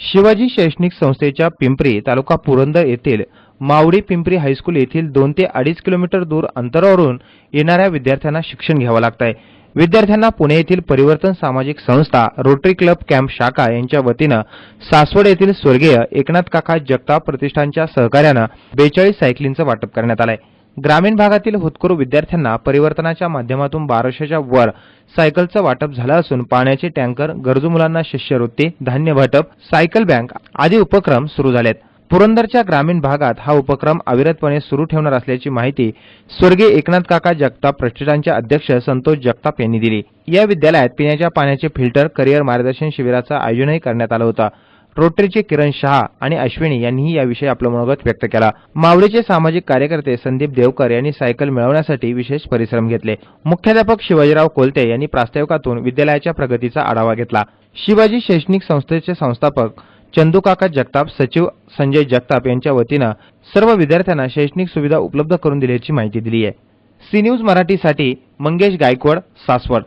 शिवाजी शैक्षणिक संस्थेच्या पिंपरी तालुका पुरंदर येथील मावडी पिंपरी हायस्कूल येथील दोन ते अडीच किलोमीटर दूर अंतरावरून येणाऱ्या विद्यार्थ्यांना शिक्षण घ्यावं लागत आहे विद्यार्थ्यांना पुणे येथील परिवर्तन सामाजिक संस्था रोटरी क्लब कॅम्प शाखा यांच्या वतीनं सासवड येथील स्वर्गीय एकनाथ काका जगताप प्रतिष्ठानच्या सहकार्यानं बेचाळीस सायकलींचं वाटप करण्यात आलं आहे ग्रामीण भागातील होतकरू विद्यार्थ्यांना परिवर्तनाच्या माध्यमातून बाराशेच्या वर सायकलचं वाटप झालं असून पाण्याचे टँकर गरजू मुलांना शिष्यवृत्ती धान्य वाटप सायकल बँक आदी उपक्रम सुरू झालेत. पुरंदरच्या ग्रामीण भागात हा उपक्रम अविरतपणे सुरू ठेवणार असल्याची माहिती स्वर्गीय एकनाथ काका जगताप प्रतिष्ठानचे अध्यक्ष संतोष जगताप यांनी दिली. या विद्यालयात पिण्याच्या पाण्याचे फिल्टर करिअर मार्गदर्शन शिबिराचं आयोजनही करण्यात आलं होतं. रोटरीचे किरण शहा आणि अश्विनी यांनीही याविषयी आपलं मनोगत व्यक्त केला. मावळीचे सामाजिक कार्यकर्ते संदीप देवकर यांनी सायकल मिळवण्यासाठी विशेष परिश्रम घेतले. मुख्याध्यापक शिवाजीराव कोलते यांनी प्रास्ताविकातून विद्यालयाच्या प्रगतीचा आढावा घेतला. शिवाजी शैक्षणिक संस्थेचे संस्थापक चंदूकाका जगताप सचिव संजय जगताप यांच्या वतीनं सर्व विद्यार्थ्यांना शैक्षणिक सुविधा उपलब्ध करून दिल्याची माहिती दिली आहे सी न्यूज मराठीसाठी मंगेश गायकवाड सासवड.